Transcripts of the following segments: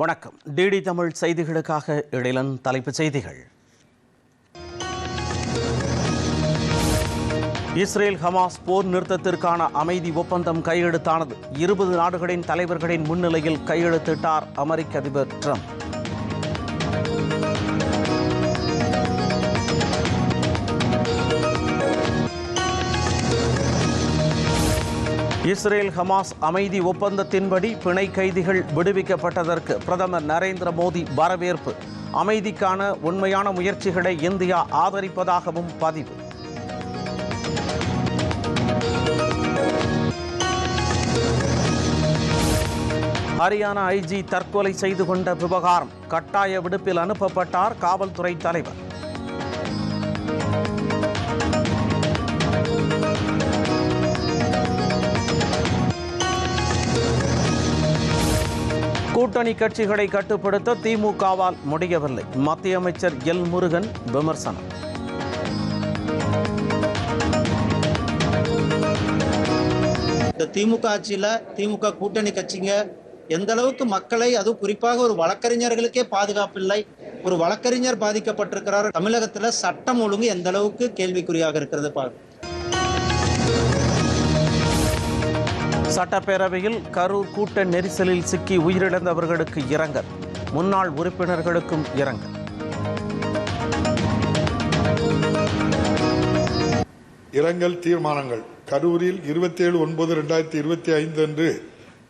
வணக்கம். டிடி தமிழ் செய்திகளுக்காக இடையிலன் தலைப்புச் செய்திகள். இஸ்ரேல் ஹமாஸ் போர் நிறுத்தத்திற்கான அமைதி ஒப்பந்தம் கையெழுத்தானது. இருபது நாடுகளின் தலைவர்களின் முன்னிலையில் கையெழுத்திட்டார் அமெரிக்க அதிபர் ட்ரம்ப். இஸ்ரேல் ஹமாஸ் அமைதி ஒப்பந்தத்தின்படி பிணை கைதிகள் விடுவிக்கப்பட்டதற்கு பிரதமர் நரேந்திர மோடி வரவேற்பு. அமைதிக்கான உண்மையான முயற்சிகளை இந்தியா ஆதரிப்பதாகவும் பதிவு. ஹரியானா ஐஜி தற்கொலை செய்து கொண்ட விவகாரம். கட்டாய விடுப்பில் அனுப்பப்பட்டார் காவல்துறை தலைவர். கூட்டணி கட்சிகளை கட்டுப்படுத்த திமுகவால் முடியவில்லை. மத்திய அமைச்சர் எல் முருகன் விமர்சனம். இந்த திமுக ஆட்சியில திமுக கூட்டணி கட்சிங்க எந்த அளவுக்கு மக்களை அதுவும் குறிப்பாக ஒரு வழக்கறிஞர்களுக்கே பாதுகாப்பு இல்லை ஒரு வழக்கறிஞர் பாதிக்கப்பட்டிருக்கிறார் தமிழகத்துல சட்டம் ஒழுங்கு எந்த அளவுக்கு கேள்விக்குறியாக இருக்கிறது பாருங்க. சட்டப்பேரவையில் கரூர் கூட்ட நெரிசலில் சிக்கி உயிரிழந்தவர்களுக்கு இரங்கல். முன்னாள் உறுப்பினர்களுக்கும் இரங்கல். இரங்கல் தீர்மானங்கள். கரூரில் இருபத்தேழு ஒன்பது ரெண்டாயிரத்தி இருபத்தி ஐந்து அன்று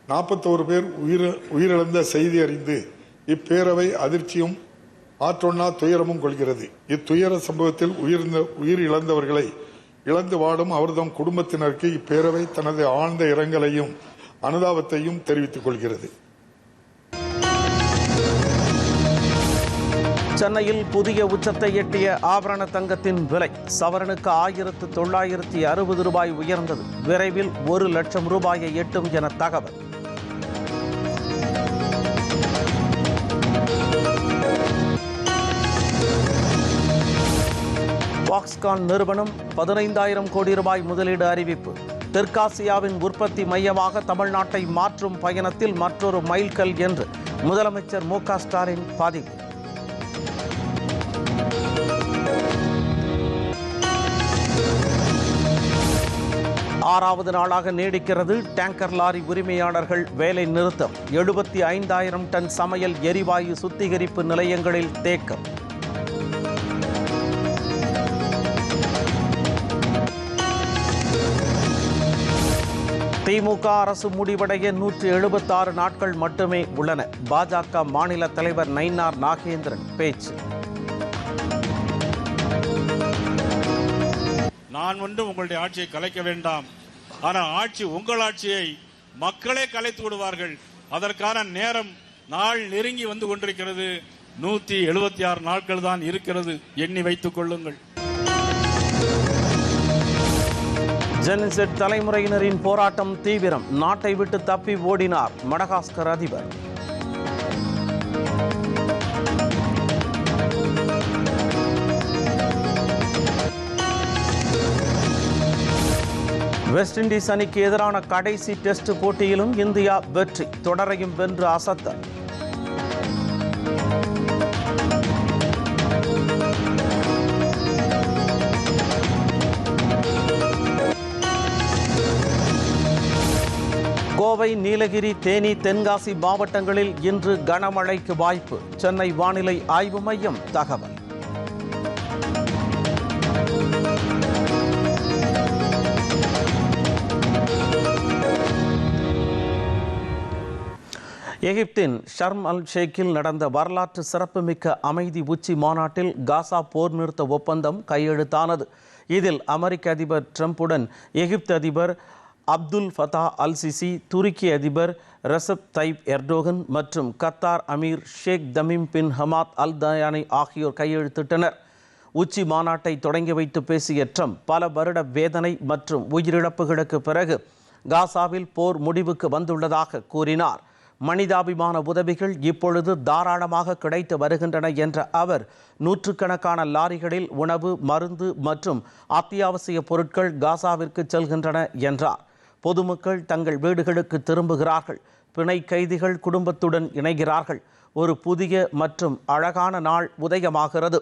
நாற்பத்தோரு பேர் உயிர் உயிரிழந்த செய்தி அறிந்து இப்பேரவை அதிர்ச்சியும் ஆற்றொன்னா துயரமும் கொள்கிறது. இத்துயர சம்பவத்தில் உயிர்ந்த உயிர் இழந்தவர்களை இழந்து வாடும் அவர்தம் குடும்பத்தினருக்கு இப்பேரவை தனது ஆழ்ந்த இரங்கலையும் அனுதாபத்தையும் தெரிவித்துக் கொள்கிறது. சென்னையில் புதிய உச்சத்தை எட்டிய ஆபரண தங்கத்தின் விலை சவரனுக்கு ஆயிரத்து தொள்ளாயிரத்தி அறுபது ரூபாய் உயர்ந்தது. விரைவில் ஒரு லட்சம் ரூபாயை எட்டும் என தகவல். ஃபாக்ஸ்கான் நிறுவனம் பதினைந்தாயிரம் கோடி ரூபாய் முதலீடு அறிவிப்பு. தெற்காசியாவின் உற்பத்தி மையமாக தமிழ்நாட்டை மாற்றும் பயணத்தில் மற்றொரு மைல்கல் என்று முதலமைச்சர் மு ஸ்டாலின் பதிவு ஆறாவது நாளாக நீடிக்கிறது டேங்கர் லாரி உரிமையாளர்கள் வேலை நிறுத்தம். எழுபத்தி ஐந்தாயிரம் டன் சமையல் எரிவாயு சுத்திகரிப்பு நிலையங்களில் தேக்கம். திமுக அரசு முடிவடைய நூற்று எழுபத்தாறு நாட்கள் மட்டுமே உள்ளன. பாஜக மாநில தலைவர் நயினார் நாகேந்திரன் பேச்சு. நான் வந்து உங்களுடைய ஆட்சியை கலைக்க வேண்டாம். ஆனால் ஆட்சி உங்கள் ஆட்சியை மக்களே கலைத்து விடுவார்கள். அதற்கான நேரம் நாள் நெருங்கி வந்து கொண்டிருக்கிறது. நூத்தி எழுபத்தி ஆறு நாட்கள் தான் இருக்கிறது. எண்ணி வைத்துக் கொள்ளுங்கள். ஜென்செட் தலைமுறையினரின் போராட்டம் தீவிரம். நாட்டை விட்டு தப்பி ஓடினார் மடகாஸ்கர் அதிபர். வெஸ்ட் இண்டீஸ் அணிக்கு எதிரான கடைசி டெஸ்ட் போட்டியிலும் இந்தியா வெற்றி. தொடரையும் வென்று அசத்தல். கோவை நீலகிரி தேனி தென்காசி மாவட்டங்களில் இன்று கனமழைக்கு வாய்ப்பு. சென்னை வானிலை ஆய்வு மையம் தகவல். எகிப்தின் ஷர்ம் அல் ஷேக்கில் நடந்த வரலாற்று சிறப்புமிக்க அமைதி உச்சி மாநாட்டில் காசா போர் நிறுத்த ஒப்பந்தம் கையெழுத்தானது. இதில் அமெரிக்க அதிபர் டிரம்புடன் எகிப்து அதிபர் அப்துல் ஃபதா அல் சிசி துருக்கி அதிபர் ரசப் தைப் எர்டோகன் மற்றும் Qatar Amir Sheikh Tamim bin Hamad Al Thani ஆகியோர் கையெழுத்திட்டனர். உச்சி மாநாட்டை தொடங்கி வைத்து பேசிய ட்ரம்ப் பல வருட வேதனை மற்றும் உயிரிழப்புகளுக்கு பிறகு காசாவில் போர் முடிவுக்கு வந்துள்ளதாக கூறினார். மனிதாபிமான உதவிகள் இப்பொழுது தாராளமாக கிடைத்து வருகின்றன என்ற அவர் நூற்றுக்கணக்கான லாரிகளில் உணவு மருந்து மற்றும் அத்தியாவசிய பொருட்கள் காசாவிற்கு செல்கின்றன என்றார். பொதுமக்கள் தங்கள் வீடுகளுக்கு திரும்புகிறார்கள். பிணை கைதிகள் குடும்பத்துடன் இணைகிறார்கள். ஒரு புதிய மற்றும் அழகான நாள் உதயமாகிறது.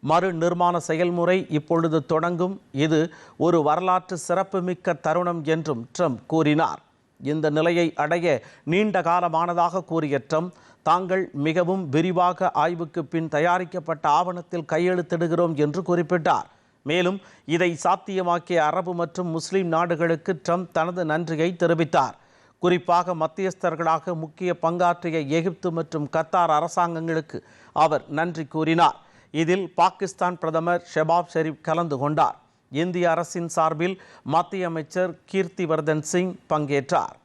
மறு நிர்மாண செயல்முறை இப்பொழுது தொடங்கும். இது ஒரு வரலாற்று சிறப்புமிக்க தருணம் என்றும் ட்ரம்ப் கூறினார். இந்த நிலையை அடைய நீண்ட காலமானதாக கூறிய ட்ரம்ப் தாங்கள் மிகவும் விரிவாக ஆய்வுக்கு பின் தயாரிக்கப்பட்ட ஆவணத்தில் கையெழுத்திடுகிறோம் என்று குறிப்பிட்டார். மேலும் இதை சாத்தியமாக்கிய அரபு மற்றும் முஸ்லிம் நாடுகளுக்கு ட்ரம்ப் தனது நன்றியை தெரிவித்தார். குறிப்பாக மத்தியஸ்தர்களாக முக்கிய பங்காற்றிய எகிப்து மற்றும் கத்தார் அரசாங்கங்களுக்கு அவர் நன்றி கூறினார். இதில் பாகிஸ்தான் பிரதமர் ஷெபாப் ஷெரீப் கலந்து கொண்டார். இந்திய அரசின் சார்பில் மத்திய அமைச்சர் கீர்த்திவர்தன் சிங் பங்கேற்றார்.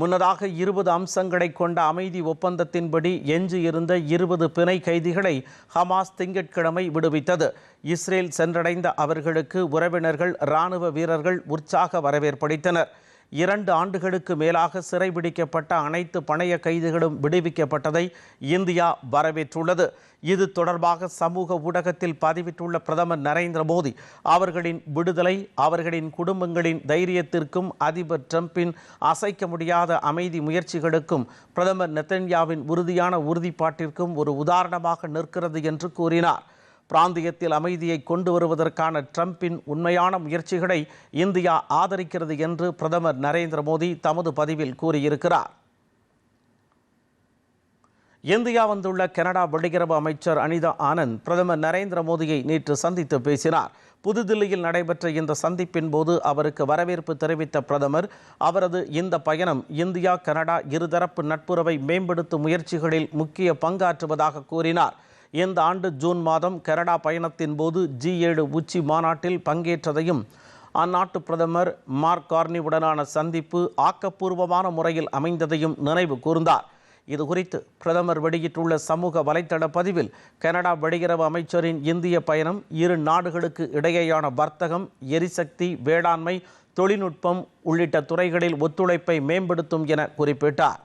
முன்னதாக இருபது அம்சங்களை கொண்ட அமைதி ஒப்பந்தத்தின்படி எஞ்சியிருந்த இருபது பிணை கைதிகளை ஹமாஸ் திங்கட்கிழமை விடுவித்தது. இஸ்ரேல் சென்றடைந்த அவர்களுக்கு உறவினர்கள் இராணுவ வீரர்கள் உற்சாக வரவேற்பளித்தனர் இரண்டு ஆண்டுகளுக்கு மேலாக சிறைபிடிக்கப்பட்ட அனைத்து பணைய கைதிகளும் விடுவிக்கப்பட்டதை இந்தியா வரவேற்றுள்ளது. இது தொடர்பாக சமூக ஊடகத்தில் பதிவிட்டுள்ள பிரதமர் நரேந்திர மோடி அவர்களின் விடுதலை அவர்களின் குடும்பங்களின் தைரியத்திற்கும் அதிபர் ட்ரம்பின் அசைக்க முடியாத அமைதி முயற்சிகளுக்கும் பிரதமர் நெத்தன்யாவின் உறுதியான உறுதிப்பாட்டிற்கும் ஒரு உதாரணமாக நிற்கிறது என்று கூறினார். பிராந்தியத்தில் அமைதியை கொண்டு வருவதற்கான ட்ரம்பின் உண்மையான முயற்சிகளை இந்தியா ஆதரிக்கிறது என்று பிரதமர் நரேந்திர மோடி தமது பதிவில் கூறியிருக்கிறார். இந்தியா வந்துள்ள கனடா வெளியுறவு அமைச்சர் அனிதா ஆனந்த் பிரதமர் நரேந்திர மோடியை நேற்று சந்தித்து பேசினார். புதுதில்லியில் நடைபெற்ற இந்த சந்திப்பின் போது அவருக்கு வரவேற்பு தெரிவித்த பிரதமர் அவரது இந்த பயணம் இந்தியா கனடா இருதரப்பு நட்புறவை மேம்படுத்தும் முயற்சிகளில் முக்கிய பங்காற்றுவதாக கூறினார். இந்த ஆண்டு ஜூன் மாதம் கனடா பயணத்தின் போது ஜி ஏழு உச்சி மாநாட்டில் பங்கேற்றதையும் அந்நாட்டு பிரதமர் மார்க் கார்னிவுடனான சந்திப்பு ஆக்கப்பூர்வமான முறையில் அமைந்ததையும் நினைவு கூர்ந்தார். இது குறித்து பிரதமர் வெளியிட்டுள்ள சமூக வலைத்தள பதிவில் கனடா வெளியுறவு அமைச்சரின் இந்திய பயணம் இரு நாடுகளுக்கு இடையேயான வர்த்தகம் எரிசக்தி வேளாண்மை தொழில்நுட்பம் உள்ளிட்ட துறைகளில் ஒத்துழைப்பை மேம்படுத்தும் என குறிப்பிட்டார்.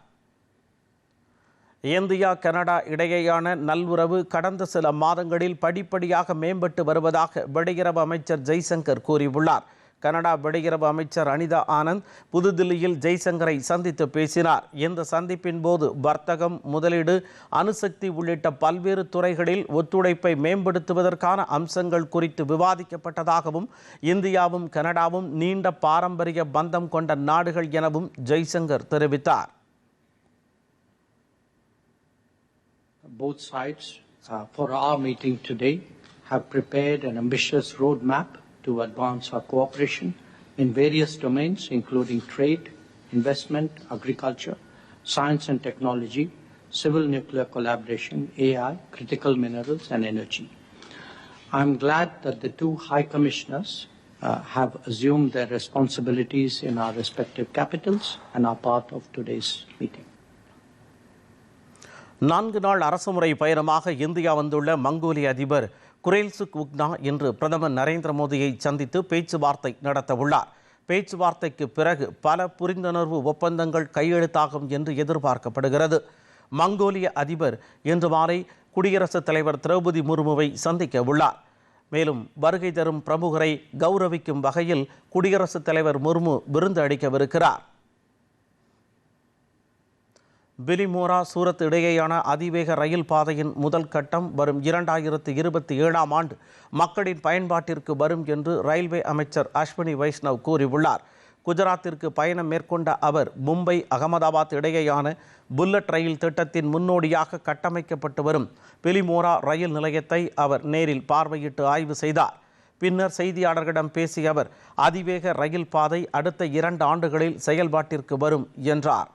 இந்தியா கனடா இடையேயான நல்லுறவு கடந்த சில மாதங்களில் படிப்படியாக மேம்பட்டு வருவதாக வெளியுறவு அமைச்சர் ஜெய்சங்கர் கூறியுள்ளார். கனடா வெளியுறவு அமைச்சர் அனிதா ஆனந்த் புதுதில்லியில் ஜெய்சங்கரை சந்தித்து பேசினார். இந்த சந்திப்பின் போது வர்த்தகம் முதலீடு அணுசக்தி உள்ளிட்ட பல்வேறு துறைகளில் ஒத்துழைப்பை மேம்படுத்துவதற்கான அம்சங்கள் குறித்து விவாதிக்கப்பட்டதாகவும் இந்தியாவும் கனடாவும் நீண்ட பாரம்பரிய பந்தம் கொண்ட நாடுகள் எனவும் ஜெய்சங்கர் தெரிவித்தார். Both sides uh, for our meeting today have prepared an ambitious roadmap to advance our cooperation in various domains, including trade, investment, agriculture, science and technology, civil nuclear collaboration, AI, critical minerals, and energy. I'm glad that the two High Commissioners uh, have assumed their responsibilities in our respective capitals and are part of today's meeting. நான்கு நாள் அரசுமுறை பயணமாக India வந்துள்ள மங்கோலிய அதிபர் குரேல்சுக் உக்னா இன்று பிரதமர் நரேந்திர மோடியை சந்தித்து பேச்சுவார்த்தை நடத்தவுள்ளார். பேச்சுவார்த்தைக்கு பிறகு பல புரிந்துணர்வு ஒப்பந்தங்கள் கையெழுத்தாகும் என்று எதிர்பார்க்கப்படுகிறது. மங்கோலிய அதிபர் இன்று மாலை குடியரசுத் தலைவர் திரௌபதி முர்முவை சந்திக்க உள்ளார். மேலும் வருகை தரும் பிரமுகரை கௌரவிக்கும் வகையில் குடியரசுத் தலைவர் முர்மு விருந்து அளிக்கவிருக்கிறார் பிலிமோரா சூரத் இடையேயான அதிவேக ரயில் பாதையின் முதல் கட்டம் வரும் இரண்டாயிரத்து இருபத்தி ஏழாம் ஆண்டு மக்களின் பயன்பாட்டிற்கு வரும் என்று ரயில்வே அமைச்சர் அஸ்வினி வைஷ்ணவ் கூறியுள்ளார். குஜராத்திற்கு பயணம் மேற்கொண்ட அவர் மும்பை அகமதாபாத் இடையேயான புல்லட் ரயில் திட்டத்தின் முன்னோடியாக கட்டமைக்கப்பட்டு வரும் பிலிமோரா ரயில் நிலையத்தை அவர் நேரில் பார்வையிட்டு ஆய்வு செய்தார். பின்னர் செய்தியாளர்களிடம் பேசிய அவர் அதிவேக ரயில் பாதை அடுத்த இரண்டு ஆண்டுகளில் செயல்பாட்டிற்கு வரும் என்றார்.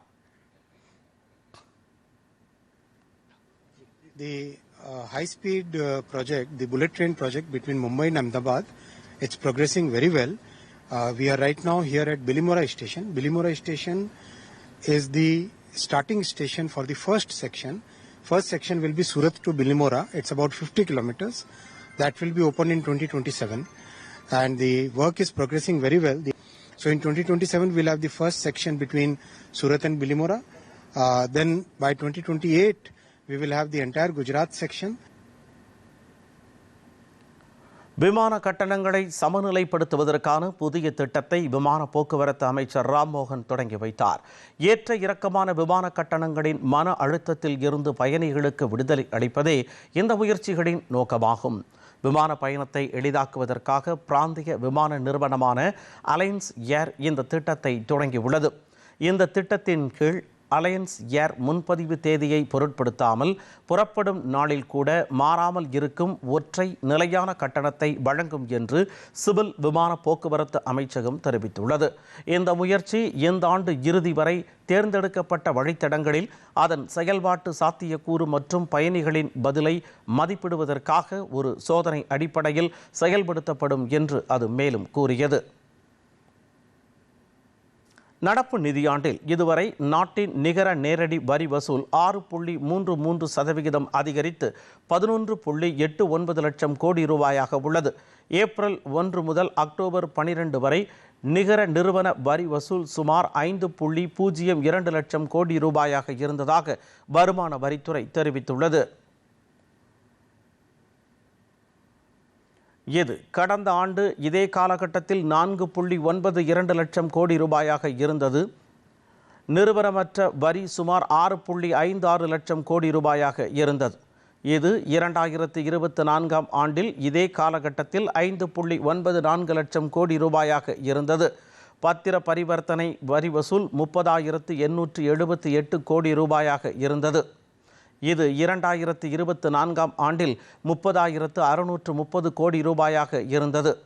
The uh, high-speed uh, project, the bullet train project between Mumbai and Ahmedabad, it's progressing very well. Uh, we are right now here at Bilimora station. Bilimora station is the starting station for the first section. First section will be Surat to Bilimora. It's about 50 kilometers. That will be open in 2027. And the work is progressing very well. So in 2027, we'll have the first section between Surat and Bilimora. Uh, then by 2028, we will have the entire Gujarat section. விமான கட்டணங்களை சமநிலைப்படுத்துவதற்கான புதிய திட்டத்தை விமான போக்குவரத்து அமைச்சர் ராம்மோகன் தொடங்கி வைத்தார். ஏற்ற இறக்கமான விமான கட்டணங்களின் மன அழுத்தத்தில் இருந்து பயணிகளுக்கு விடுதலை அளிப்பதே இந்த முயற்சிகளின் நோக்கமாகும். விமான பயணத்தை எளிதாக்குவதற்காக பிராந்திய விமான நிறுவனமான அலைன்ஸ் ஏர் இந்த திட்டத்தை தொடங்கியுள்ளது. இந்த திட்டத்தின் கீழ் அலையன்ஸ் ஏர் முன்பதிவு தேதியை பொருட்படுத்தாமல் புறப்படும் நாளில் கூட மாறாமல் இருக்கும் ஒற்றை நிலையான கட்டணத்தை வழங்கும் என்று சிவில் விமான போக்குவரத்து அமைச்சகம் தெரிவித்துள்ளது. இந்த முயற்சி இந்த ஆண்டு இறுதி வரை தேர்ந்தெடுக்கப்பட்ட வழித்தடங்களில் அதன் செயல்பாட்டு சாத்தியக்கூறு மற்றும் பயணிகளின் பதிலை மதிப்பிடுவதற்காக ஒரு சோதனை அடிப்படையில் செயல்படுத்தப்படும் என்று அது மேலும் கூறியது. நடப்பு நிதியாண்டில் இதுவரை நாட்டின் நிகர நேரடி வரி வசூல் ஆறு புள்ளி மூன்று மூன்று சதவிகிதம் அதிகரித்து பதினொன்று புள்ளி எட்டு ஒன்பது லட்சம் கோடி ரூபாயாக உள்ளது. ஏப்ரல் ஒன்று முதல் அக்டோபர் பனிரெண்டு வரை நிகர நிறுவன வரி வசூல் சுமார் ஐந்து புள்ளி பூஜ்ஜியம் இரண்டு லட்சம் கோடி ரூபாயாக இருந்ததாக வருமான வரித்துறை தெரிவித்துள்ளது. இது கடந்த ஆண்டு இதே காலகட்டத்தில் நான்கு புள்ளி ஒன்பது இரண்டு லட்சம் கோடி ரூபாயாக இருந்தது. நிறுவனமற்ற வரி சுமார் ஆறு புள்ளி ஐந்து ஆறு லட்சம் கோடி ரூபாயாக இருந்தது. இது இரண்டாயிரத்து இருபத்தி நான்காம் ஆண்டில் இதே காலகட்டத்தில் ஐந்து புள்ளி ஒன்பது நான்கு லட்சம் கோடி ரூபாயாக இருந்தது. பத்திர பரிவர்த்தனை வரி வசூல் முப்பதாயிரத்து எண்ணூற்று எழுபத்தி எட்டு கோடி ரூபாயாக இருந்தது. இது இரண்டாயிரத்து இருபத்தி நான்காம் ஆண்டில் முப்பதாயிரத்து அறுநூற்று முப்பது கோடி ரூபாயாக இருந்தது.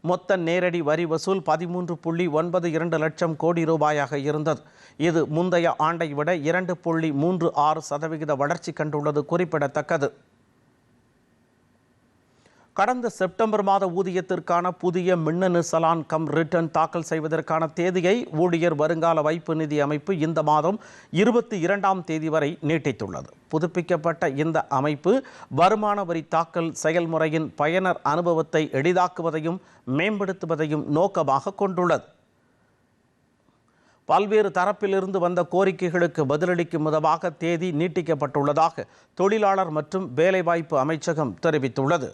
மொத்த நேரடி வரி வசூல் பதிமூன்று புள்ளி ஒன்பது இரண்டு லட்சம் கோடி ரூபாயாக இருந்தது. இது முந்தைய ஆண்டை விட இரண்டு புள்ளி மூன்று ஆறு சதவிகித வளர்ச்சி கண்டுள்ளது குறிப்பிடத்தக்கது. கடந்த செப்டம்பர் மாத ஊதியத்திற்கான புதிய மின்னணு சலான் கம் ரிட்டர்ன் தாக்கல் செய்வதற்கான தேதியை ஊழியர் வருங்கால வைப்பு நிதி அமைப்பு இந்த மாதம் இருபத்தி இரண்டாம் தேதி வரை நீட்டித்துள்ளது. புதுப்பிக்கப்பட்ட இந்த அமைப்பு வருமான வரி தாக்கல் செயல்முறையின் பயனர் அனுபவத்தை எளிதாக்குவதையும் மேம்படுத்துவதையும் நோக்கமாக கொண்டுள்ளது. பல்வேறு தரப்பிலிருந்து வந்த கோரிக்கைகளுக்கு பதிலளிக்கும் விதமாக தேதி நீட்டிக்கப்பட்டுள்ளதாக தொழிலாளர் மற்றும் வேலைவாய்ப்பு அமைச்சகம் தெரிவித்துள்ளது.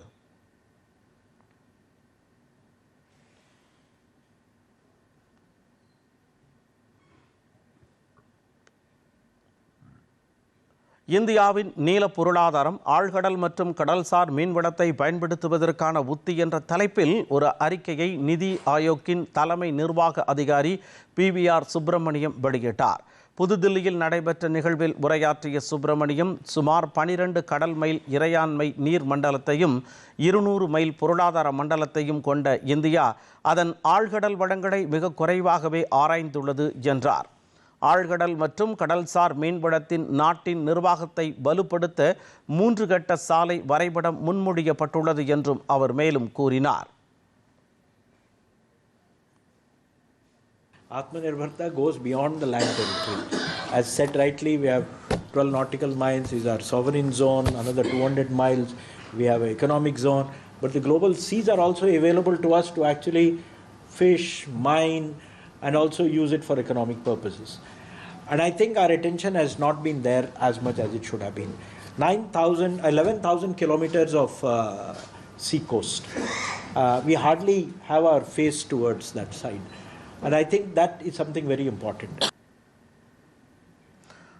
இந்தியாவின் நீல பொருளாதாரம் ஆழ்கடல் மற்றும் கடல்சார் மீன்வளத்தை பயன்படுத்துவதற்கான உத்தி என்ற தலைப்பில் ஒரு அறிக்கையை நிதி ஆயோக்கின் தலைமை நிர்வாக அதிகாரி பிவிஆர் சுப்பிரமணியம் வெளியிட்டார். புதுதில்லியில் நடைபெற்ற நிகழ்வில் உரையாற்றிய சுப்பிரமணியம் சுமார் பனிரெண்டு கடல் மைல் இறையாண்மை நீர் மண்டலத்தையும் இருநூறு மைல் பொருளாதார மண்டலத்தையும் கொண்ட இந்தியா அதன் ஆழ்கடல் வளங்களை மிக குறைவாகவே ஆராய்ந்துள்ளது என்றார். ஆழ்கடல் மற்றும் கடல்சார் மீன்வளத்தின் நாட்டின் நிர்வாகத்தை வலுப்படுத்த மூன்று கட்ட சாலை வரைபடம் முன்மொழியப்பட்டுள்ளது என்றும் அவர் மேலும் கூறினார் Atmanirbharta goes beyond the land territory. As said rightly, we have 12 nautical miles is our sovereign zone, another 200 miles we have an economic zone, but the global seas are also available to us to actually fish, mine, and also use it for economic purposes. And I think our attention has not been there as much as it should have been. 9,000, 11,000 kilometers of uh, sea coast. Uh, we hardly have our face towards that side. And I think that is something very important.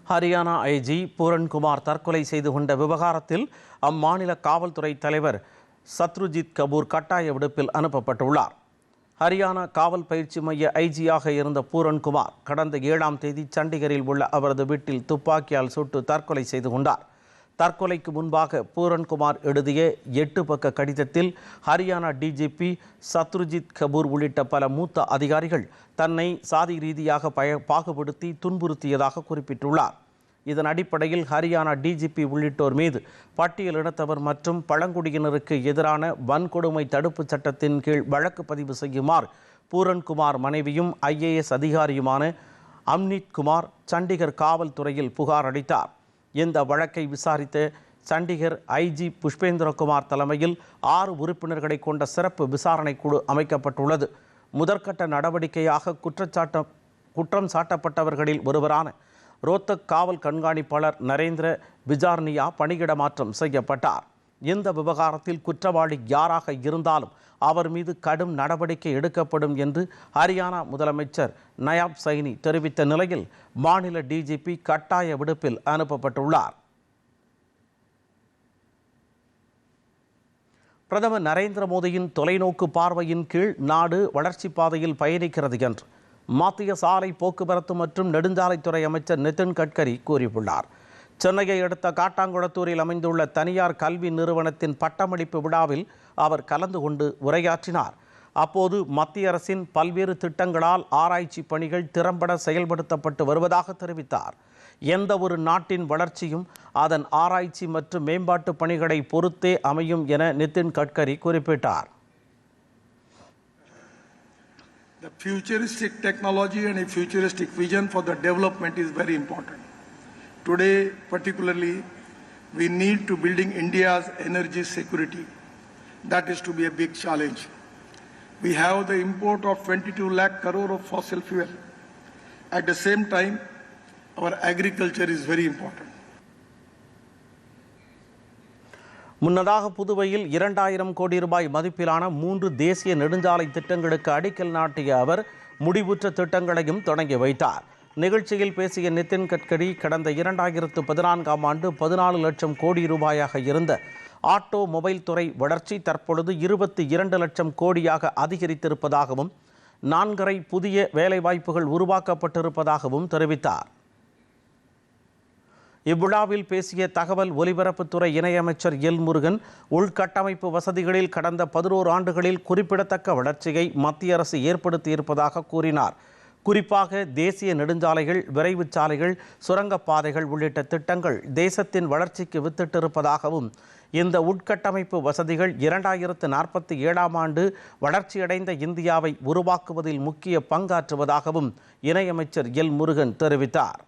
Haryana IG Puran Kumar தற்கொலை செய்து கொண்ட விவகாரத்தில் அம்மாநில காவல்துறை தலைவர் சத்ருஜித் கபூர் கட்டாய விடுப்பில் அனுப்பப்பட்டுள்ளார் ஹரியானா காவல் பயிற்சி மைய ஐஜியாக இருந்த பூரன்குமார் கடந்த ஏழாம் தேதி சண்டிகரில் உள்ள அவரது வீட்டில் துப்பாக்கியால் சுட்டு தற்கொலை செய்து கொண்டார். தற்கொலைக்கு முன்பாக பூரன்குமார் எழுதிய எட்டு பக்க கடிதத்தில் ஹரியானா டிஜிபி சத்ருஜித் கபூர் உள்ளிட்ட பல மூத்த அதிகாரிகள் தன்னை சாதி ரீதியாக பய பாகுபடுத்தி துன்புறுத்தியதாக குறிப்பிட்டுள்ளார். இதன் அடிப்படையில் ஹரியானா டிஜிபி உள்ளிட்டோர் மீது பட்டியலினத்தவர் மற்றும் பழங்குடியினருக்கு எதிரான வன்கொடுமை தடுப்புச் சட்டத்தின் கீழ் வழக்கு பதிவு செய்யுமாறு பூரன்குமார் மனைவியும் ஐஏஎஸ் அதிகாரியுமான அம்னித் குமார் சண்டிகர் காவல்துறையில் புகார் அளித்தார். இந்த வழக்கை விசாரித்த சண்டிகர் ஐஜி புஷ்பேந்திரகுமார் தலைமையில் ஆறு உறுப்பினர்களை கொண்ட சிறப்பு விசாரணை குழு அமைக்கப்பட்டுள்ளது. முதற்கட்ட நடவடிக்கையாக குற்றச்சாட்ட குற்றம் சாட்டப்பட்டவர்களில் ஒருவரான ரோத்தக் காவல் கண்காணிப்பாளர் நரேந்திர பிஜார்னியா பணியிட மாற்றம் செய்யப்பட்டார். இந்த விவகாரத்தில் குற்றவாளி யாராக இருந்தாலும் அவர் மீது கடும் நடவடிக்கை எடுக்கப்படும் என்று ஹரியானா முதலமைச்சர் நயாப் சைனி தெரிவித்த நிலையில் மாநில டிஜிபி கட்டாய விடுப்பில் அனுப்பப்பட்டுள்ளார். பிரதமர் நரேந்திர மோடியின் தொலைநோக்கு பார்வையின் கீழ் நாடு வளர்ச்சிப் பாதையில் பயணிக்கிறது என்று மத்திய சாலை போக்குவரத்து மற்றும் நெடுஞ்சாலைத்துறை அமைச்சர் நிதின் கட்கரி கூறியுள்ளார். சென்னையை அடுத்த காட்டாங்குளத்தூரில் அமைந்துள்ள தனியார் கல்வி நிறுவனத்தின் பட்டமளிப்பு விழாவில் அவர் கலந்து கொண்டு உரையாற்றினார். அப்போது மத்திய அரசின் பல்வேறு திட்டங்களால் ஆராய்ச்சி பணிகள் திறம்பட செயல்படுத்தப்பட்டு வருவதாக தெரிவித்தார். எந்த ஒரு நாட்டின் வளர்ச்சியும் அதன் ஆராய்ச்சி மற்றும் மேம்பாட்டு பணிகளை பொறுத்தே அமையும் என நிதின் கட்கரி குறிப்பிட்டார். The futuristic technology and a futuristic vision for the development is very important. Today, particularly, we need to building India's energy security. That is to be a big challenge. We have the import of 22 lakh crore of fossil fuel. At the same time, our agriculture is very important. முன்னதாக புதுவையில் இரண்டாயிரம் கோடி ரூபாய் மதிப்பிலான மூன்று தேசிய நெடுஞ்சாலை திட்டங்களுக்கு அடிக்கல் நாட்டிய அவர் முடிவுற்ற திட்டங்களையும் தொடங்கி வைத்தார். நிகழ்ச்சியில் பேசிய நிதின் கட்கரி கடந்த இரண்டாயிரத்து பதினான்காம் ஆண்டு பதினாலு லட்சம் கோடி ரூபாயாக இருந்த ஆட்டோ மொபைல் துறை வளர்ச்சி தற்பொழுது இருபத்தி இரண்டு லட்சம் கோடியாக அதிகரித்திருப்பதாகவும் நான்கரை புதிய வேலைவாய்ப்புகள் உருவாக்கப்பட்டிருப்பதாகவும் தெரிவித்தார். இவ்விழாவில் பேசிய தகவல் ஒலிபரப்புத்துறை இணையமைச்சர் எல் முருகன் உள்கட்டமைப்பு வசதிகளில் கடந்த பதினோரு ஆண்டுகளில் குறிப்பிடத்தக்க வளர்ச்சியை மத்திய அரசு ஏற்படுத்தியிருப்பதாக கூறினார். குறிப்பாக தேசிய நெடுஞ்சாலைகள் விரைவு சாலைகள் சுரங்கப்பாதைகள் உள்ளிட்ட திட்டங்கள் தேசத்தின் வளர்ச்சிக்கு வித்திட்டிருப்பதாகவும் இந்த உட்கட்டமைப்பு வசதிகள் இரண்டாயிரத்து நாற்பத்தி ஏழாம் ஆண்டு வளர்ச்சியடைந்த இந்தியாவை உருவாக்குவதில் முக்கிய பங்காற்றுவதாகவும் இணையமைச்சர் எல் முருகன் தெரிவித்தார்.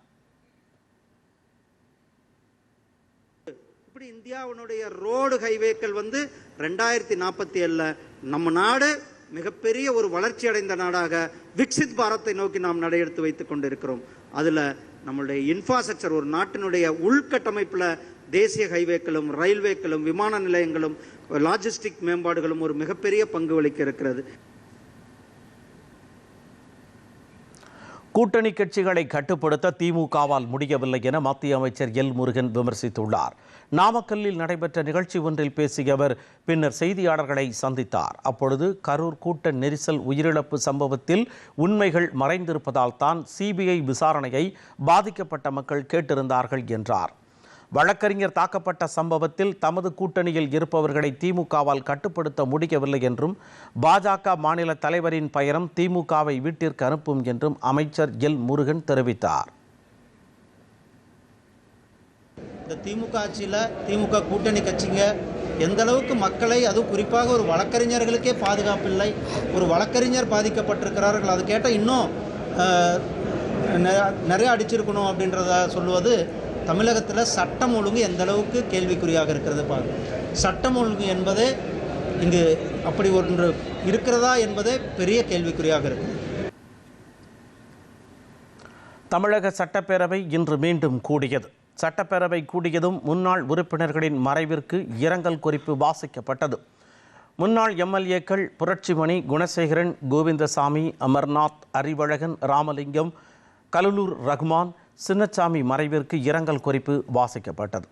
இந்தியாவினுடைய ரோடு ஹைவேக்கள் வந்து ரெண்டாயிரத்தி நாற்பத்தி ஏழில் நம்ம நாடு மிகப்பெரிய ஒரு வளர்ச்சி அடைந்த நாடாக விக்சித் பாரத்தை நோக்கி நாம் நடையெடுத்து வைத்துக் கொண்டிருக்கிறோம். அதில் நம்மளுடைய இன்ஃப்ராஸ்ட்ரக்சர் ஒரு நாட்டினுடைய உள்கட்டமைப்பில் தேசிய ஹைவேக்களும் ரயில்வேக்களும் விமான நிலையங்களும் லாஜிஸ்டிக் மேம்பாடுகளும் ஒரு மிகப்பெரிய பங்கு வகிக்க இருக்கிறது. கூட்டணி கட்சிகளை கட்டுப்படுத்த திமுகவால் முடியவில்லை என மத்திய அமைச்சர் எல் முருகன் விமர்சித்துள்ளார். நாமக்கல்லில் நடைபெற்ற நிகழ்ச்சி ஒன்றில் பேசிய அவர் பின்னர் செய்தியாளர்களை சந்தித்தார். அப்பொழுது கரூர் கூட்ட நெரிசல் உயிரிழப்பு சம்பவத்தில் உண்மைகள் மறைந்திருப்பதால் தான் சிபிஐ விசாரணையை பாதிக்கப்பட்ட மக்கள் கேட்டிருந்தார்கள் என்றார். வழக்கறிஞர் தாக்கப்பட்ட சம்பவத்தில் தமது கூட்டணியில் இருப்பவர்களை திமுகவால் கட்டுப்படுத்த முடியவில்லை என்றும் பாஜக மாநில தலைவரின் பயணம் திமுகவை வீட்டிற்கு அனுப்பும் என்றும் அமைச்சர் எல். முருகன் தெரிவித்தார். இந்த திமுக ஆட்சியில் திமுக கூட்டணி கட்சிங்க எந்த அளவுக்கு மக்களை அதுவும் குறிப்பாக ஒரு வழக்கறிஞர்களுக்கே பாதுகாப்பு இல்லை ஒரு வழக்கறிஞர் பாதிக்கப்பட்டிருக்கிறார்கள் அது கேட்டால் இன்னும் நிறையா நிறைய அடிச்சிருக்கணும் அப்படின்றத சொல்லுவது தமிழகத்தில் சட்டம் ஒழுங்கு எந்த அளவுக்கு கேள்விக்குறியாக இருக்கிறது பாருங்க. சட்டம் ஒழுங்கு என்பதே இங்கு அப்படி ஒன்று இருக்கிறதா என்பதே பெரிய கேள்விக்குறியாக இருக்குது தமிழக சட்டப்பேரவை இன்று மீண்டும் கூடியது. சட்டப்பேரவை கூடியதும் முன்னாள் உறுப்பினர்களின் மறைவிற்கு இரங்கல் குறிப்பு வாசிக்கப்பட்டது. முன்னாள் எம்எல்ஏக்கள் புரட்சிமணி குணசேகரன் கோவிந்தசாமி அமர்நாத் அறிவழகன் ராமலிங்கம் கலலூர் ரகுமான் சின்னசாமி மறைவிற்கு இரங்கல் குறிப்பு வாசிக்கப்பட்டது.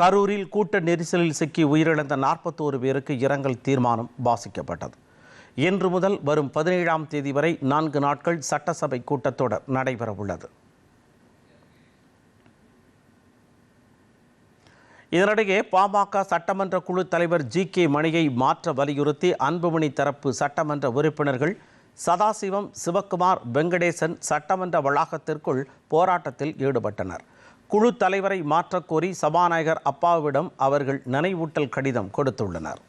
கரூரில் கூட்ட நெரிசலில் சிக்கி உயிரிழந்த நாற்பத்தோரு பேருக்கு இரங்கல் தீர்மானம் வாசிக்கப்பட்டது. இன்று முதல் வரும் பதினேழாம் தேதி வரை நான்கு நாட்கள் சட்டசபை கூட்டத்தொடர் நடைபெறவுள்ளது. இதனிடையே பாமக சட்டமன்ற குழு தலைவர் ஜி கே மணியை மாற்ற வலியுறுத்தி அன்புமணி தரப்பு சட்டமன்ற உறுப்பினர்கள் சதாசிவம் சிவக்குமார் வெங்கடேசன் சட்டமன்ற வளாகத்திற்குள் போராட்டத்தில் ஈடுபட்டனர். குழு தலைவரை மாற்றக்கோரி சபாநாயகர் அப்பாவிடம் அவர்கள் நினைவூட்டல் கடிதம் கொடுத்துள்ளனர்.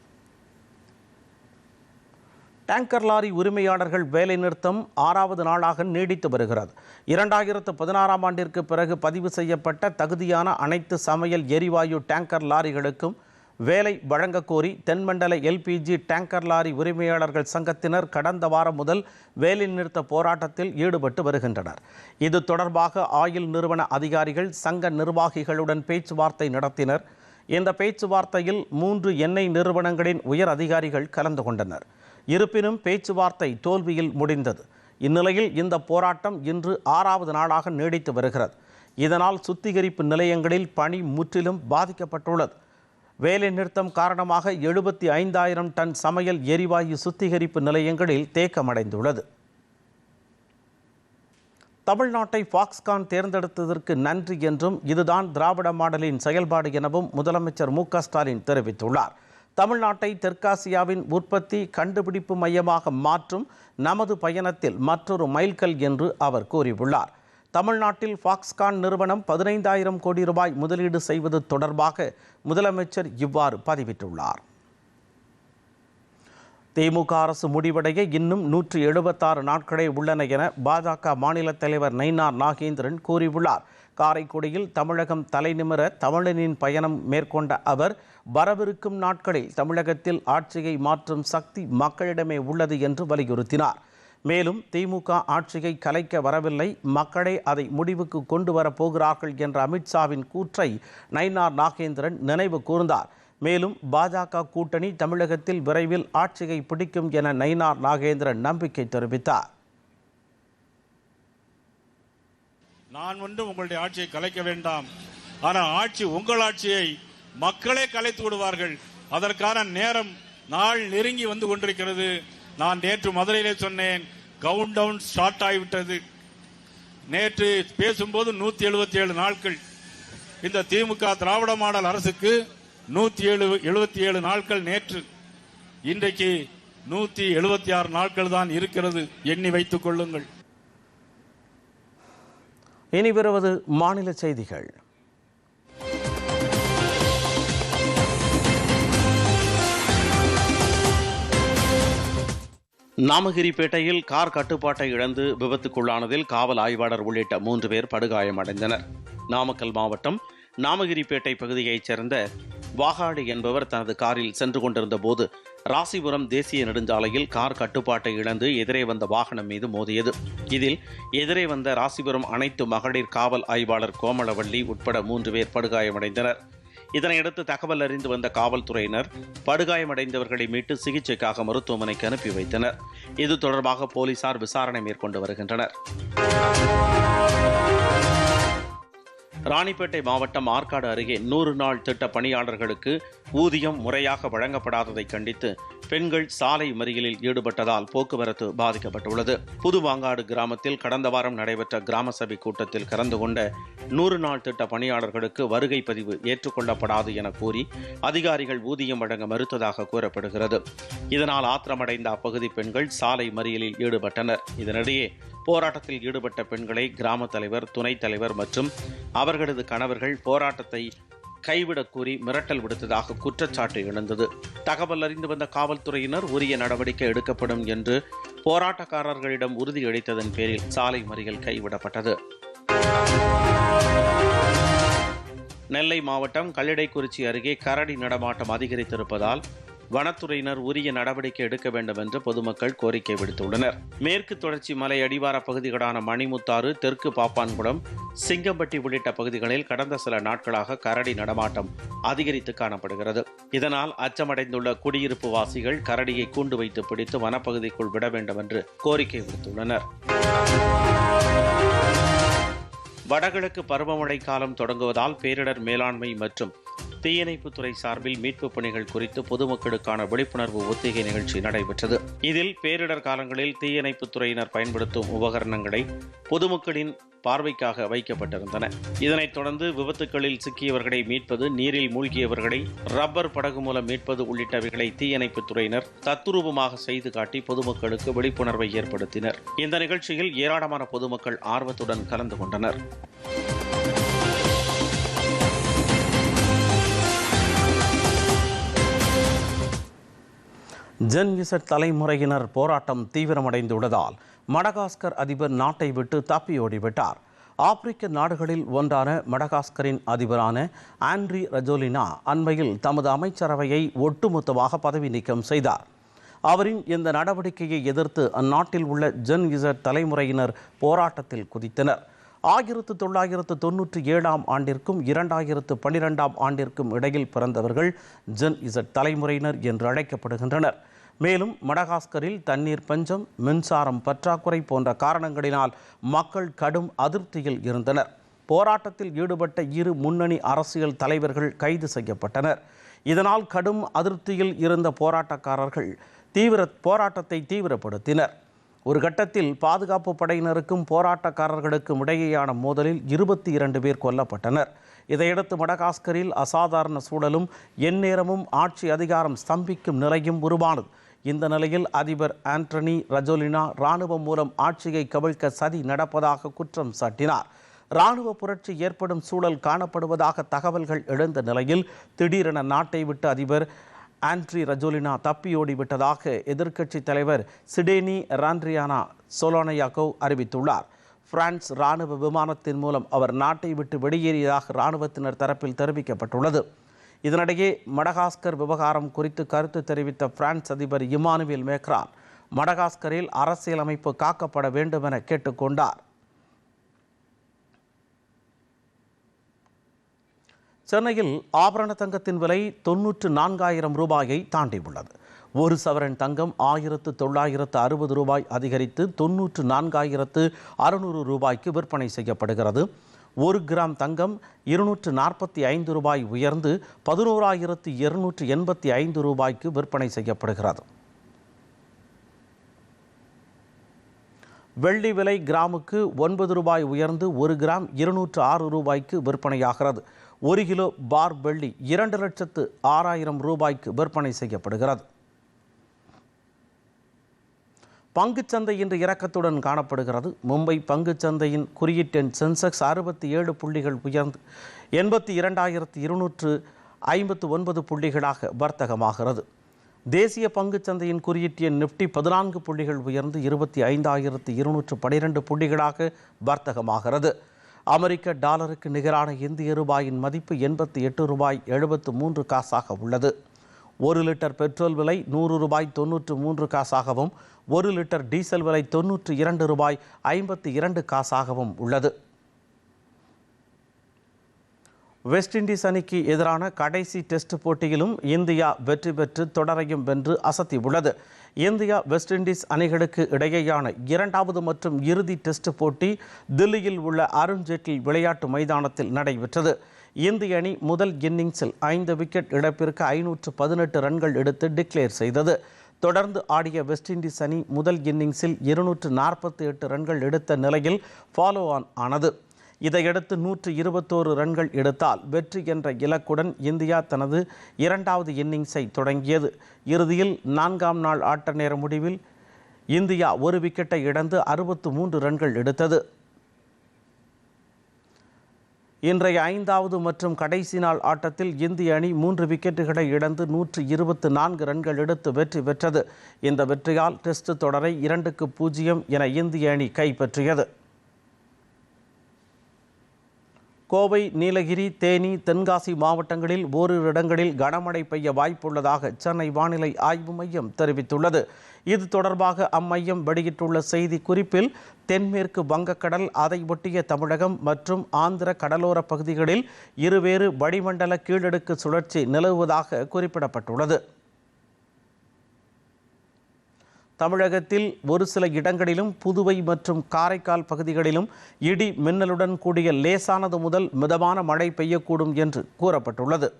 டேங்கர் லாரி உரிமையாளர்கள் வேலைநிறுத்தம் ஆறாவது நாளாக நீடித்து வருகிறது. இரண்டாயிரத்து பதினாறாம் ஆண்டிற்கு பிறகு பதிவு செய்யப்பட்ட தகுதியான அனைத்து சமையல் எரிவாயு டேங்கர் லாரிகளுக்கும் வேலை வழங்கக்கோரி தென்மண்டல எல்பிஜி டேங்கர் லாரி உரிமையாளர்கள் சங்கத்தினர் கடந்த வாரம் முதல் வேலை நிறுத்த போராட்டத்தில் ஈடுபட்டு வருகின்றனர். இது தொடர்பாக ஆயில் நிறுவன அதிகாரிகள் சங்க நிர்வாகிகளுடன் பேச்சுவார்த்தை நடத்தினர். இந்த பேச்சுவார்த்தையில் மூன்று எண்ணெய் நிறுவனங்களின் உயர் அதிகாரிகள் கலந்து கொண்டனர். இருப்பினும் பேச்சுவார்த்தை தோல்வியில் முடிந்தது. இந்நிலையில் இந்த போராட்டம் இன்று ஆறாவது நாளாக நீடித்து வருகிறது. இதனால் சுத்திகரிப்பு நிலையங்களில் பணி முற்றிலும் பாதிக்கப்பட்டுள்ளது. வேலை நிறுத்தம் காரணமாக எழுபத்தி ஐந்தாயிரம் டன் சமையல் எரிவாயு சுத்திகரிப்பு நிலையங்களில் தேக்கமடைந்துள்ளது. தமிழ்நாட்டை ஃபாக்ஸ்கான் தேர்ந்தெடுத்ததற்கு நன்றி என்றும் இதுதான் திராவிட மாடலின் செயல்பாடு எனவும் முதலமைச்சர் மு க ஸ்டாலின் தெரிவித்துள்ளார். தமிழ்நாட்டை தெற்காசியாவின் உற்பத்தி கண்டுபிடிப்பு மையமாக மாற்றும் நமது பயணத்தில் மற்றொரு மைல்கல் என்று அவர் கூறியுள்ளார். தமிழ்நாட்டில் ஃபாக்ஸ்கான் நிறுவனம் பதினைந்தாயிரம் கோடி ரூபாய் முதலீடு செய்வது தொடர்பாக முதலமைச்சர் இவ்வாறு பதிவிட்டுள்ளார். திமுக அரசு முடிவடைய இன்னும் நூற்றி எழுபத்தாறு நாட்களே உள்ளன என பாஜக மாநில தலைவர் நயினார் நாகேந்திரன் கூறியுள்ளார். காரைக்குடியில் தமிழகம் தலைநிமிர தமிழனின் பயணம் மேற்கொண்ட அவர் வரவிருக்கும் நாட்களில் தமிழகத்தில் ஆட்சியை மாற்றும் சக்தி மக்களிடமே உள்ளது என்று வலியுறுத்தினார். மேலும் திமுக ஆட்சியை கலைக்க வரவில்லை. மக்களே அதை முடிவுக்கு கொண்டு வரப்போகிறார்கள் என்ற அமித்ஷாவின் கூற்றை நயினார் நாகேந்திரன் நினைவு கூர்ந்தார். மேலும் பாஜக கூட்டணி தமிழகத்தில் விரைவில் ஆட்சியை பிடிக்கும் என நயினார் நாகேந்திரன் நம்பிக்கை தெரிவித்தார். நான் வந்து உங்களுடைய ஆட்சியை கலைக்க வேண்டாம். ஆனால் ஆட்சி உங்கள் ஆட்சியை மக்களே கலைத்து விடுவார்கள். அதற்கான நேரம் நாள் நெருங்கி வந்து கொண்டிருக்கிறது. நான் நேற்று மதுரையிலே சொன்னேன். கவுண்ட் டவுன் ஸ்டார்ட் ஆகிவிட்டது. நேற்று பேசும்போது நூத்தி எழுபத்தி ஏழு நாட்கள். இந்த திமுக திராவிட மாடல் அரசுக்கு நூத்தி ஏழு எழுபத்தி ஏழு நாட்கள் நேற்று. இன்றைக்கு நூத்தி எழுபத்தி ஆறு நாட்கள் தான் இருக்கிறது. எண்ணி வைத்துக் கொள்ளுங்கள். இனி வருவது மாநில செய்திகள். நாமகிரிப்பேட்டையில் கார் கட்டுப்பாட்டை இழந்து விபத்துக்குள்ளானதில் காவல் ஆய்வாளர் உள்ளிட்ட மூன்று பேர் படுகாயமடைந்தனர் நாமக்கல் மாவட்டம் நாமகிரிப்பேட்டை பகுதியைச் சேர்ந்த வாகாடி என்பவர் தனது காரில் சென்று கொண்டிருந்த போது ராசிபுரம் தேசிய நெடுஞ்சாலையில் கார் கட்டுப்பாட்டை இழந்து எதிரே வந்த வாகனம் மீது மோதியது. இதில் எதிரே வந்த ராசிபுரம் அனைத்து மகளிர் காவல் ஆய்வாளர் கோமளவள்ளி உட்பட மூன்று பேர் படுகாயமடைந்தனர். இதனையடுத்து தகவல் அறிந்து வந்த காவல்துறையினர் படுகாயமடைந்தவர்களை மீட்டு சிகிச்சைக்காக மருத்துவமனைக்கு அனுப்பி வைத்தனர். இது தொடர்பாக போலீசார் விசாரணை மேற்கொண்டு வருகின்றனர். ராணிப்பேட்டை மாவட்டம் ஆற்காடு அருகே நூறு நாள் திட்ட பணியாளர்களுக்கு ஊதியம் முறையாக வழங்கப்படாததை கண்டித்து பெண்கள் சாலை மறியலில் ஈடுபட்டதால் போக்குவரத்து பாதிக்கப்பட்டுள்ளது. புதுவாங்காடு கிராமத்தில் கடந்த வாரம் நடைபெற்ற கிராம சபை கூட்டத்தில் கலந்து கொண்ட நூறு நாள் திட்ட பணியாளர்களுக்கு வருகை பதிவு ஏற்றுக்கொள்ளப்படாது என கூறி அதிகாரிகள் ஊதியம் வழங்க மறுத்ததாக கூறப்படுகிறது. இதனால் ஆத்திரமடைந்த அப்பகுதி பெண்கள் சாலை மறியலில் ஈடுபட்டனர். இதனிடையே போராட்டத்தில் ஈடுபட்ட பெண்களை கிராம தலைவர் துணைத் தலைவர் மற்றும் அவர்களது கணவர்கள் போராட்டத்தை கைவிடக் கூறி மிரட்டல் விடுத்ததாக குற்றச்சாட்டு எழுந்தது. தகவல் அறிந்து வந்த காவல்துறையினர் உரிய நடவடிக்கை எடுக்கப்படும் என்று போராட்டக்காரர்களிடம் உறுதியளித்ததன் பேரில் சாலை மறியல் கைவிடப்பட்டது. நெல்லை மாவட்டம் கல்லிடைக்குறிச்சி அருகே கரடி நடமாட்டம் அதிகரித்திருப்பதால் வனத்துறையினர் உரிய நடவடிக்கை எடுக்க வேண்டும் என்று பொதுமக்கள் கோரிக்கை விடுத்துள்ளனர். மேற்கு தொடர்ச்சி மலை அடிவார பகுதிகளான மணிமுத்தாறு தெற்கு பாப்பான்குளம் சிங்கம்பட்டி உள்ளிட்ட பகுதிகளில் கடந்த சில நாட்களாக கரடி நடமாட்டம் அதிகரித்து காணப்படுகிறது. இதனால் அச்சமடைந்துள்ள குடியிருப்பு வாசிகள் கரடியை கூண்டு வைத்து பிடித்து வனப்பகுதிக்குள் விட வேண்டும் என்று கோரிக்கை விடுத்துள்ளனர். வடகிழக்கு பருவமழை காலம் தொடங்குவதால் பேரிடர் மேலாண்மை மற்றும் தீயணைப்புத்துறை சார்பில் மீட்பு பணிகள் குறித்து பொதுமக்களுக்கான விழிப்புணர்வு ஒத்திகை நிகழ்ச்சி நடைபெற்றது. இதில் பேரிடர் காலங்களில் தீயணைப்பு துறையினர் பயன்படுத்தும் உபகரணங்களை பொதுமக்களின் பார்வைக்காக வைக்கப்பட்டிருந்தன. இதனைத் தொடர்ந்து விபத்துகளில் சிக்கியவர்களை மீட்பது நீரில் மூழ்கியவர்களை ரப்பர் படகு மூலம் மீட்பது உள்ளிட்டவைகளை தீயணைப்புத் துறையினர் தத்துரூபமாக செய்து காட்டி பொதுமக்களுக்கு விழிப்புணர்வை ஏற்படுத்தினர். இந்த நிகழ்ச்சியில் ஏராளமான பொதுமக்கள் ஆர்வத்துடன் கலந்து கொண்டனர். ஜென் இசட் தலைமுறையினர் போராட்டம் தீவிரமடைந்துள்ளதால் மடகாஸ்கர் அதிபர் நாட்டை விட்டு தப்பியோடிவிட்டார். ஆப்பிரிக்க நாடுகளில் ஒன்றான மடகாஸ்கரின் அதிபரான ஆண்ட்ரி ரஜோலினா அண்மையில் தமது அமைச்சரவையை ஒட்டுமொத்தமாக பதவி நீக்கம் செய்தார். அவரின் இந்த நடவடிக்கையை எதிர்த்து அந்நாட்டில் உள்ள ஜென் இசட் தலைமுறையினர் போராட்டத்தில் குதித்தனர். ஆயிரத்து தொள்ளாயிரத்து தொன்னூற்றி ஏழாம் ஆண்டிற்கும் இரண்டாயிரத்து பன்னிரெண்டாம் ஆண்டிற்கும் இடையில் பிறந்தவர்கள் ஜென் இசட் தலைமுறையினர் என்று அழைக்கப்படுகின்றனர். மேலும் மடகாஸ்கரில் தண்ணீர் பஞ்சம் மின்சாரம் பற்றாக்குறை போன்ற காரணங்களினால் மக்கள் கடும் அதிருப்தியில் இருந்தனர். போராட்டத்தில் ஈடுபட்ட இரு முன்னணி அரசியல் தலைவர்கள் கைது செய்யப்பட்டனர். இதனால் கடும் அதிருப்தியில் இருந்த போராட்டக்காரர்கள் தீவிர போராட்டத்தை தீவிரப்படுத்தினர். ஒரு கட்டத்தில் பாதுகாப்பு படையினருக்கும் போராட்டக்காரர்களுக்கும் இடையேயான மோதலில் இருபத்தி இரண்டு பேர் கொல்லப்பட்டனர். இதையடுத்து மடகாஸ்கரில் அசாதாரண சூழலும் எந்நேரமும் ஆட்சி அதிகாரம் ஸ்தம்பிக்கும் நிலையும் உருவானது. இந்த நிலையில் அதிபர் ஆண்டனி ரஜோலினா ராணுவம் மூலம் ஆட்சியை கவிழ்க்க சதி நடப்பதாக குற்றம் சாட்டினார். ராணுவ புரட்சி ஏற்படும் சூழல் காணப்படுவதாக தகவல்கள் எழுந்த நிலையில் திடீரென நாட்டை விட்டு அதிபர் ஆண்ட்ரி ரஜோலினா தப்பியோடி விட்டதாக எதிர்க்கட்சி தலைவர் சிடேனி ராண்ட்ரியானா சோலோனையாகோவ் அறிவித்துள்ளார். பிரான்ஸ் ராணுவ விமானத்தின் மூலம் அவர் நாட்டை விட்டு வெளியேறியதாக ராணுவத்தினர் தரப்பில் தெரிவிக்கப்பட்டுள்ளது. இதனிடையே மடகாஸ்கர் விவகாரம் குறித்து கருத்து தெரிவித்த பிரான்ஸ் அதிபர் இமானுவேல் மேக்ரான் மடகாஸ்கரில் அரசியலமைப்பு காக்கப்பட வேண்டும் என கேட்டுக்கொண்டார். சென்னையில் ஆபரண தங்கத்தின் விலை தொன்னூற்று நான்காயிரம் ரூபாயை தாண்டியுள்ளது ஒரு சவரன் தங்கம் ஆயிரத்து தொள்ளாயிரத்து அறுபது ரூபாய் அதிகரித்து தொன்னூற்று நான்காயிரத்து அறுநூறு ரூபாய்க்கு விற்பனை செய்யப்படுகிறது. ஒரு கிராம் தங்கம் இருநூற்று நாற்பத்தி ஐந்து ரூபாய் உயர்ந்து பதினோராயிரத்து இருநூற்று எண்பத்தி ஐந்து ரூபாய்க்கு விற்பனை செய்யப்படுகிறது. வெள்ளி விலை கிராமுக்கு ஒன்பது ரூபாய் உயர்ந்து ஒரு கிராம் இருநூற்று ஆறு ரூபாய்க்கு விற்பனையாகிறது. ஒரு கிலோ பார் வெள்ளி இரண்டு லட்சத்து ஆறாயிரம் ரூபாய்க்கு விற்பனை செய்யப்படுகிறது. பங்குச்சந்தை இன்று இறக்கத்துடன் காணப்படுகிறது. மும்பை பங்குச்சந்தையின் குறியீட்டெண் சென்செக்ஸ் அறுபத்தி ஏழு புள்ளிகள் உயர்ந்து எண்பத்தி இரண்டாயிரத்து இருநூற்று ஐம்பத்து ஒன்பது புள்ளிகளாக வர்த்தகமாகிறது. தேசிய பங்குச்சந்தையின் குறியீட்டு எண் நிப்டி பதினான்கு புள்ளிகள் உயர்ந்து இருபத்தி ஐந்தாயிரத்து இருநூற்று பனிரெண்டு புள்ளிகளாக வர்த்தகமாகிறது. அமெரிக்க டாலருக்கு நிகரான இந்திய ரூபாயின் மதிப்பு எண்பத்தி எட்டு ரூபாய் எழுபத்து மூன்று காசாக உள்ளது. ஒரு லிட்டர் பெட்ரோல் விலை நூறு ரூபாய் தொன்னூற்று மூன்று காசாகவும் ஒரு லிட்டர் டீசல் விலை தொன்னூற்று இரண்டு ரூபாய் ஐம்பத்தி இரண்டு காசாகவும் உள்ளது. வெஸ்ட் இண்டீஸ் அணிக்கு எதிரான கடைசி டெஸ்ட் போட்டியிலும் இந்தியா வெற்றி பெற்று தொடரையும் வென்று அசத்தியுள்ளது இந்தியா வெஸ்ட் இண்டீஸ் அணிகளுக்கு இடையேயான இரண்டாவது மற்றும் இறுதி டெஸ்ட் போட்டி தில்லியில் உள்ள அருண்ஜேட்லி விளையாட்டு மைதானத்தில் நடைபெற்றது. இந்திய அணி முதல் இன்னிங்ஸில் ஐந்து விக்கெட் இழப்பிற்கு ஐநூற்று பதினெட்டு ரன்கள் எடுத்து டிக்ளேர் செய்தது. தொடர்ந்து ஆடிய வெஸ்ட் இண்டீஸ் அணி முதல் இன்னிங்ஸில் இருநூற்று நாற்பத்தி எட்டு ரன்கள் எடுத்த நிலையில் ஃபாலோ ஆன் ஆனது. இதையடுத்து நூற்று இருபத்தோரு ரன்கள் எடுத்தால் வெற்றி என்ற இலக்குடன் இந்தியா தனது இரண்டாவது இன்னிங்ஸை தொடங்கியது. இறுதியில் நான்காம் நாள் ஆட்ட நேர முடிவில் இந்தியா ஒரு விக்கெட்டை இழந்து அறுபத்து மூன்று ரன்கள் எடுத்தது. இன்றைய ஐந்தாவது மற்றும் கடைசி நாள் ஆட்டத்தில் இந்திய அணி மூன்று விக்கெட்டுகளை இழந்து நூற்று இருபத்து நான்கு ரன்கள் எடுத்து வெற்றி பெற்றது. இந்த வெற்றியால் டெஸ்ட் தொடரை இரண்டுக்கு பூஜ்ஜியம் என இந்திய அணி கைப்பற்றியது. கோவை நீலகிரி தேனி தென்காசி மாவட்டங்களில் ஓரிரு இடங்களில் கனமழை பெய்ய வாய்ப்புள்ளதாக சென்னை வானிலை ஆய்வு மையம் தெரிவித்துள்ளது. இது தொடர்பாக அம்மையம் வெளியிட்டுள்ள செய்தி குறிப்பில் தென்மேற்கு வங்கக்கடல் அதை ஒட்டிய தமிழகம் மற்றும் ஆந்திர கடலோர பகுதிகளில் இருவேறு வளிமண்டல கீழடுக்கு சுழற்சி நிலவுவதாக குறிப்பிடப்பட்டுள்ளது. தமிழகத்தில் ஒரு சில இடங்களிலும் புதுவை மற்றும் காரைக்கால் பகுதிகளிலும் இடி மின்னலுடன் கூடிய லேசானது முதல் மிதமான மழை பெய்யக்கூடும் என்று கூறப்பட்டுள்ளது.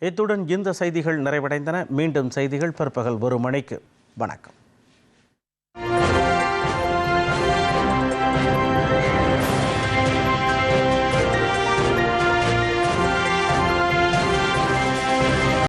இத்துடன் இந்த செய்திகள் நிறைவடைந்தன. மீண்டும் செய்திகள் பிற்பகல் ஒரு மணிக்கு. வணக்கம்.